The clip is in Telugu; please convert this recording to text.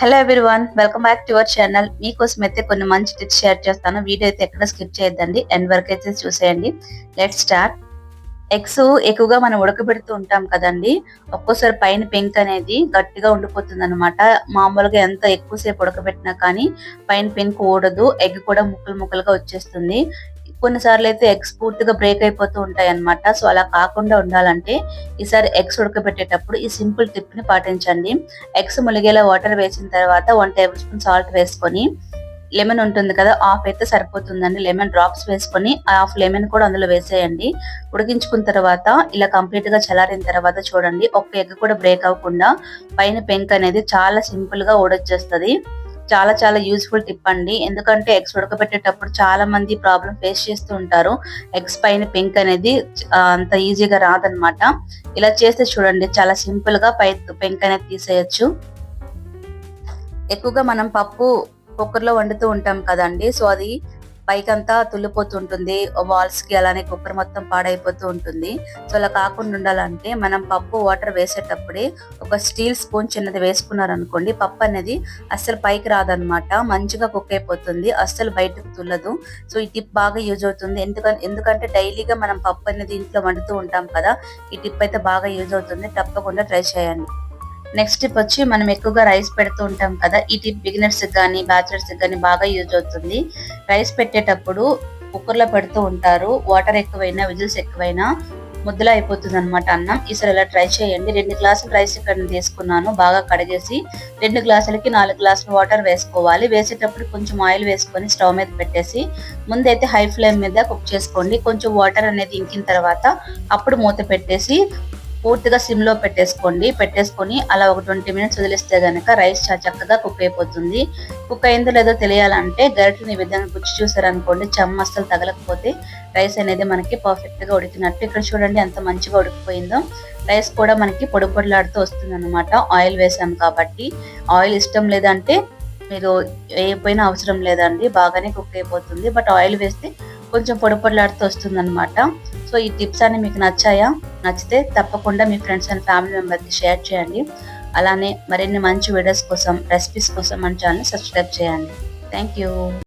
Hello everyone welcome back to our channel మీకోసం అయితే కొన్ని మంచి టిప్స్ షేర్ చేస్తాను. వీడియో అయితే ఎక్కడ స్కిప్ చేయొద్దండి ఎండ్ వరకు అయితే చూసేయండి. లెట్ స్టార్ట్ ఎగ్స్ ఎక్కువగా మనం ఉడకబెడుతూ ఉంటాం కదండి. ఒక్కోసారి పైన పెంక్ అనేది గట్టిగా ఉండిపోతుంది అనమాట మామూలుగా ఎంత ఎక్కువసేపు ఉడకబెట్టినా కానీ పైన పెంక్ ఊడదు ఎగ్ కూడా ముక్కలు ముక్కలుగా వచ్చేస్తుంది. కొన్నిసార్లు అయితే ఎగ్స్ పూర్తిగా బ్రేక్ అయిపోతూ ఉంటాయి అనమాట సో అలా కాకుండా ఉండాలంటే ఈసారి ఎగ్స్ ఉడకబెట్టేటప్పుడు ఈ సింపుల్ టిప్ని పాటించండి. ఎగ్స్ ములిగేలా వాటర్ వేసిన తర్వాత వన్ టేబుల్ స్పూన్ సాల్ట్ వేసుకొని లెమన్ ఉంటుంది కదా హాఫ్ అయితే సరిపోతుందండి. లెమన్ డ్రాప్స్ వేసుకొని హాఫ్ లెమన్ కూడా అందులో వేసేయండి. ఉడికించుకున్న తర్వాత ఇలా కంప్లీట్గా చల్లారిన తర్వాత చూడండి. ఒక్క ఎగ్ కూడా బ్రేక్ అవ్వకుండా పైన పెంక్ అనేది చాలా సింపుల్గా ఊడొచ్చేస్తుంది. చాలా చాలా యూజ్ఫుల్ టిప్ అండి. ఎందుకంటే ఎగ్స్ ఉడకబెట్టేటప్పుడు చాలా మంది ప్రాబ్లం ఫేస్ చేస్తూ ఉంటారు. ఎగ్స్ పైన పింక్ అనేది అంత ఈజీగా రాదనమాట ఇలా చేస్తే చూడండి చాలా సింపుల్గా పై పెంక్ అనేది తీసేయచ్చు. ఎక్కువగా మనం పప్పు కుక్కర్లో వండుతూ ఉంటాం కదండి. సో అది పైకంతా తుల్లిపోతుంటుంది వాల్స్కి అలానే కుక్కర్ మొత్తం పాడైపోతూ ఉంటుంది. సో అలా కాకుండా ఉండాలంటే మనం పప్పు వాటర్ వేసేటప్పుడే ఒక స్టీల్ స్పూన్ చిన్నది వేసుకున్నారు అనుకోండి పప్పు అనేది అస్సలు పైకి రాదనమాట. మంచిగా కుక్ అయిపోతుంది. అస్సలు బయటకు తుల్లదు. సో ఈ టిప్ బాగా యూజ్ అవుతుంది. ఎందుకంటే ఎందుకంటే డైలీగా మనం పప్పు అనేది ఇంట్లో వండుతూ ఉంటాం కదా ఈ టిప్ అయితే బాగా యూజ్ అవుతుంది. తప్పకుండా ట్రై చేయండి. నెక్స్ట్ టిప్ వచ్చి మనం ఎక్కువగా రైస్ పెడుతూ ఉంటాం కదా ఈ టిప్ బిగినర్స్ కానీ బ్యాచులర్స్కి కానీ బాగా యూజ్ అవుతుంది. రైస్ పెట్టేటప్పుడు కుక్కర్లో పెడుతూ ఉంటారు. వాటర్ ఎక్కువైనా విజిల్స్ ఎక్కువైనా ముద్దలా అయిపోతుంది అనమాట అన్నం. ఈసారి ఇలా ట్రై చేయండి. రెండు గ్లాసులు రైస్ ఇక్కడ తీసుకున్నాను బాగా కడిగేసి రెండు గ్లాసులకి నాలుగు గ్లాసులు వాటర్ వేసుకోవాలి. వేసేటప్పుడు కొంచెం ఆయిల్ వేసుకొని స్టవ్ మీద పెట్టేసి ముందైతే హై ఫ్లేమ్ మీద కుక్ చేసుకోండి. కొంచెం వాటర్ అనేది ఇంకిన తర్వాత అప్పుడు మూత పెట్టేసి పూర్తిగా సిమ్లో పెట్టేసుకోండి. పెట్టేసుకొని అలా ఒక ట్వంటీ మినిట్స్ వదిలిస్తే కనుక రైస్ చాలా చక్కగా కుక్ అయిపోతుంది. కుక్ అయిందో లేదో తెలియాలంటే గరిటని ఈ విధంగా గుచ్చి చూసారనుకోండి చెమ్మ అస్సలు తగలకపోతే రైస్ అనేది మనకి పర్ఫెక్ట్గా ఉడికినట్టు. ఇక్కడ చూడండి ఎంత మంచిగా ఉడికిపోయిందో. రైస్ కూడా మనకి పొడి పొడిలాడుతూ వస్తుంది అనమాట ఆయిల్ వేసాం కాబట్టి. ఆయిల్ ఇష్టం లేదంటే మీరు వేయపోయినా అవసరం లేదండి. బాగానే కుక్ అయిపోతుంది. బట్ ఆయిల్ వేస్తే కొంచెం పొడి వస్తుందన్నమాట. వస్తుంది అనమాట సో ఈ టిప్స్ అన్ని మీకు నచ్చాయా? నచ్చితే తప్పకుండా మీ ఫ్రెండ్స్ అండ్ ఫ్యామిలీ మెంబర్కి షేర్ చేయండి. అలానే మరిన్ని మంచి వీడియోస్ కోసం రెసిపీస్ కోసం మన ఛానల్ సబ్స్క్రైబ్ చేయండి. Thank you